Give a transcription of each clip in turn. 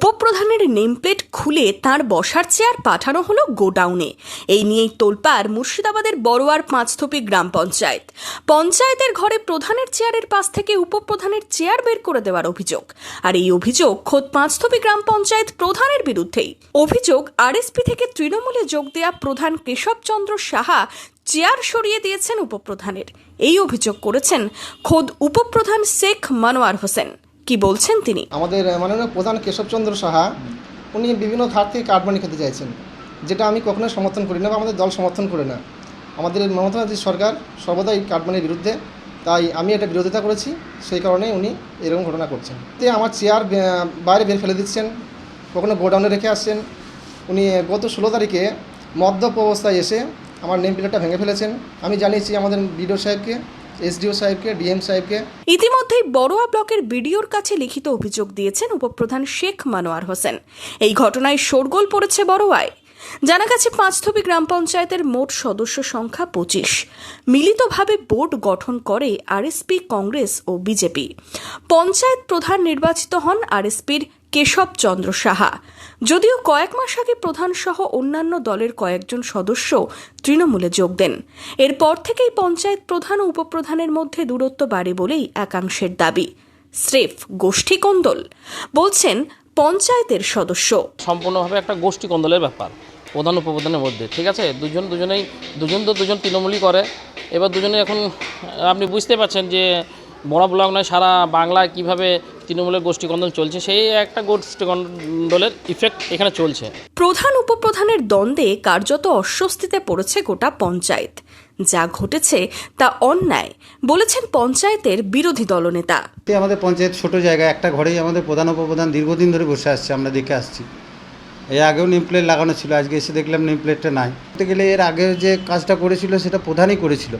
উপপ্রধানের nameplate খুলে তার বসার চেয়ার পাঠানো হলো গোডাউনে। এই নিয়েই তোলপাড় মুর্শিদাবাদের বড়োয়ার পাঁচথপি গ্রাম পঞ্চায়েত। পঞ্চায়েতের ঘরে প্রধানের চেয়ারের পাশ থেকে উপপ্রধানের চেয়ার বের করে দেওয়ার অভিযোগ। আর এই অভিযোগ খোদ পাঁচথপি গ্রাম পঞ্চায়েত প্রধানের বিরুদ্ধেই। অভিযোগ আরএসপি থেকে তৃণমূলে যোগ দেয়া প্রধান কেশবচন্দ্র সাহা চেয়ার সরিয়ে দিয়েছেন উপপ্রধানের। এই অভিযোগ করেছেন খোদ উপপ্রধান শেখ মানোয়ার হোসেন। কি বলছেন তিনি? আমাদের মাননীয় প্রধান কেশবচন্দ্র সাহা, উনি বিভিন্ন ধার থেকে কাটমানি খেতে চাইছেন, যেটা আমি কখনোই সমর্থন করি না বা আমাদের দল সমর্থন করে না। আমাদের মমতা ব্যানার্জি সরকার সর্বদাই কাটমানির বিরুদ্ধে, তাই আমি এটা বিরোধিতা করেছি, সেই কারণে উনি এরকম ঘটনা করছেন। তে আমার চেয়ার বাইরে বের ফেলে দিচ্ছেন, কখনো গোডাউনে রেখে আসছেন। উনি গত ষোলো তারিখে মদ্যপ অবস্থায় এসে আমার নেম প্লেটটা ভেঙে ফেলেছেন। আমি জানিয়েছি আমাদের বিডিও সাহেবকে এসডিও সাহেবকে, ডিএম সাহেবকে। ইতিমধ্যেই বড়োয়া ব্লকের বিডিওর কাছে লিখিত অভিযোগ দিয়েছেন উপপ্রধান শেখ মানোয়ার হোসেন। এই ঘটনায় শোরগোল পড়েছে বড়োয়ায়। জানা গেছে পাঁচথবি গ্রাম পঞ্চায়েতের মোট সদস্য সংখ্যা পঁচিশ। মিলিতভাবে বোর্ড গঠন করে আরএসপি, কংগ্রেস ও বিজেপি। পঞ্চায়েত প্রধান নির্বাচিত হন আরএসপির কেশব চন্দ্র সাহা। যদিও কয়েক মাস আগে প্রধান সহ অন্যান্য দলের কয়েকজন সদস্য তৃণমূলে যোগ দেন। এরপর থেকেই পঞ্চায়েত প্রধান ও উপপ্রধানের মধ্যে দূরত্ব বাড়ে বলেই একাংশের দাবি। স্রেফ গোষ্ঠী বলছেন, পঞ্চায়েতের সদস্য। সম্পূর্ণভাবে একটা গোষ্ঠী কন্দলের ব্যাপার। প্রধান উপপ্রধানের মধ্যে ঠিক আছে? দুজন দুজনেই দুজন তো দুজন তৃণমূলই করে। এবার দুজনে এখন আপনি বুঝতে পারছেন যে বড় ব্লক নয় সারা বাংলায় কীভাবে তৃণমূলের গোষ্ঠী কন্দল চলছে সেই একটা গোষ্ঠী কন্দলের ইফেক্ট এখানে চলছে। প্রধান উপপ্রধানের দ্বন্দ্বে কার্যত অস্বস্তিতে পড়েছে গোটা পঞ্চায়েত। যা ঘটেছে তা অন্যায় বলেছেন পঞ্চায়েতের বিরোধী দলনেতা। আমাদের পঞ্চায়েত ছোট জায়গা একটা ঘরেই আমাদের প্রধান উপপ্রধান দীর্ঘদিন ধরে বসে আসছে আমরা দেখে আসছি। এর আগেও নেম প্লেট লাগানো ছিল আজকে এসে দেখলাম নেম প্লেটটা নাই। বলতে গেলে এর আগে যে কাজটা করেছিল সেটা প্রধানই করেছিল।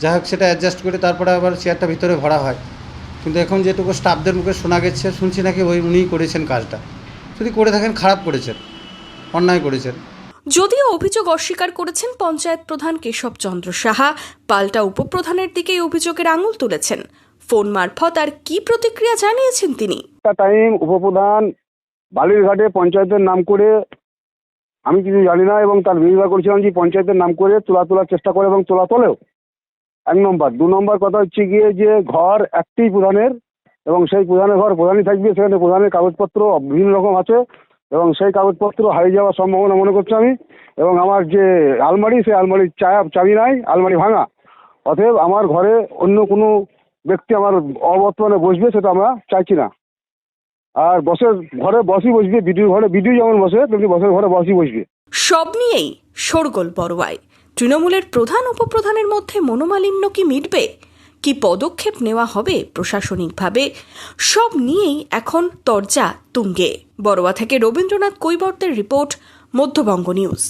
যাই হোক সেটা অ্যাডজাস্ট করে তারপরে আবার চেয়ারটা ভিতরে ভরা হয়। কিন্তু এখন যেটুকু স্টাফদের মুখে শোনা গেছে শুনছি নাকি ওই উনিই করেছেন কাজটা। যদি করে থাকেন খারাপ করেছেন অন্যায় করেছেন। যদিও অভিযোগ অস্বীকার করেছেন পঞ্চায়েত প্রধান কেশব চন্দ্র সাহা পাল্টা উপপ্রধানের দিকেই অভিযোগের আঙুল তুলেছেন। ফোন মারফত আর কি প্রতিক্রিয়া জানিয়েছেন তিনি? টাইম উপপ্রধান বালিরঘাটে পঞ্চায়েতের নাম করে আমি কিছু জানি না এবং তার বিরোধিতা করেছিলাম যে পঞ্চায়েতের নাম করে তোলা তোলার চেষ্টা করে এবং তোলা তোলেও। এক নম্বর। দু নম্বর কথা হচ্ছে গিয়ে যে ঘর একটি প্রধানের এবং সেই প্রধানের ঘর প্রধানই থাকবে, সেখানে প্রধানের কাগজপত্র বিভিন্ন রকম আছে এবং সেই কাগজপত্র হারিয়ে যাওয়ার সম্ভাবনা মনে করছি আমি এবং আমার যে আলমারি, সেই আলমারির চা, চাবি নাই, আলমারি ভাঙা। অতএব আমার ঘরে অন্য কোনো ব্যক্তি আমার অবর্তমানে বসবে সেটা আমরা চাইছি না। আর বসের ঘরে বসই বসবে বিডিও ঘরে বিডিও যেমন বসে, তেমনি বসের ঘরে বসই বসবে। সব নিয়েই শোরগোল বড়োয়ায় তৃণমূলের প্রধান উপপ্রধানের মধ্যে মনোমালিন্য কি মিটবে? কি পদক্ষেপ নেওয়া হবে প্রশাসনিকভাবে? সব নিয়েই এখন তরজা তুঙ্গে। বড়োয়া থেকে রবীন্দ্রনাথ কৈবর্তের রিপোর্ট, মধ্যবঙ্গ নিউজ।